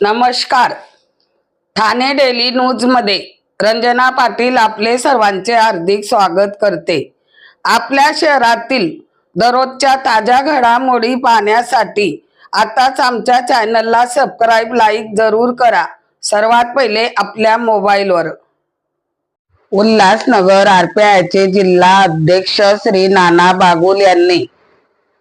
नमस्कार. ठाणे डेली न्यूजमध्ये रंजना पाटील आपले सर्वांचे हार्दिक स्वागत करते. आपल्या शहरातील दररोजच्या ताज्या घडामोडी पाहण्यासाठी आताच आमच्या चॅनलला सबस्क्राईब लाईक जरूर करा. सर्वात पहिले आपल्या मोबाईलवर. उल्हासनगर आरपीआयचे जिल्हा अध्यक्ष श्री नाना बागुल यांनी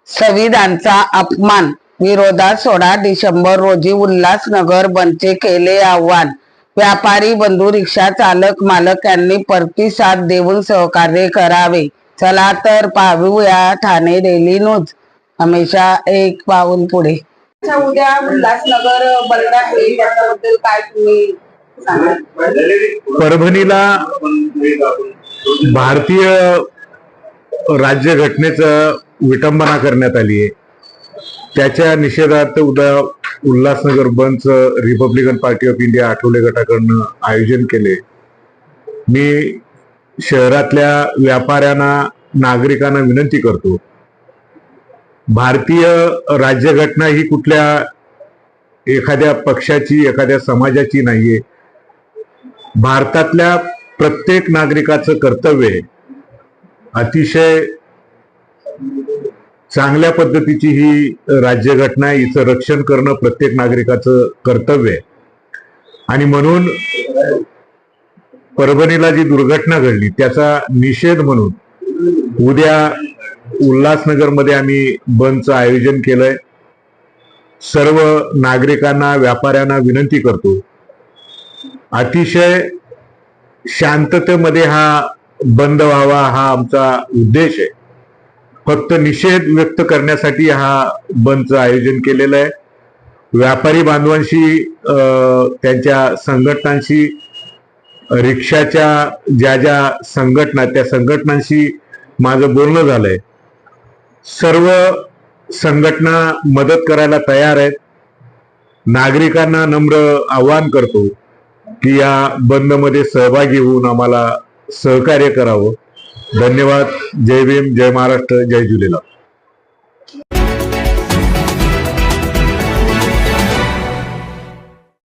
संविधानचा अपमान विरोधात सोळा डिसेंबर रोजी उल्हासनगर बंदचे केले आव्हान. व्यापारी बंधू रिक्षा चालक मालक यांनी प्रतिसाद देऊन सहकार्य करावे. चला तर पाहूया ठाणे डेली न्यूज. हमेशा एक पाऊल पुढे. उद्या उल्हासनगर काय तुम्ही परभणीला भारतीय राज्यघटनेचं विटंबना करण्यात आली आहे त्याच्या निषेधार्थ उद्या उल्हासनगर बंदचं Republican Party of India Athawale गटाकडनं आयोजन केले. मी शहरातल्या व्यापाऱ्यांना नागरिकांना विनंती करतो भारतीय राज्यघटना ही कुठल्या एखाद्या पक्षाची एखाद्या समाजाची नाहीये. भारतातल्या प्रत्येक नागरिकाचं कर्तव्य आहे. अतिशय चांगल्या पद्धतीची ही राज्यघटना आहे. हिचं रक्षण करणं प्रत्येक नागरिकाचं कर्तव्य आहे. आणि म्हणून परभणीला जी दुर्घटना घडली त्याचा निषेध म्हणून उद्या उल्हासनगरमध्ये आम्ही बंदचं आयोजन केलंय. सर्व नागरिकांना व्यापाऱ्यांना विनंती करतो. अतिशय शांततेमध्ये हा बंद व्हावा हा आमचा उद्देश आहे. फक्त निषेध व्यक्त करण्यासाठी हा बंदचं आयोजन केलेलं आहे. व्यापारी बांधवांशी त्यांच्या संघटनांशी रिक्षाच्या ज्या ज्या संघटना त्या संघटनांशी माझं बोलणं झालंय. सर्व संघटना मदत करायला तयार आहेत. नागरिकांना नम्र आवाहन करतो की या बंदमध्ये सहभागी होऊन आम्हाला सहकार्य करावं. धन्यवाद. जय भीम जय महाराष्ट्र जय झुलेलाल.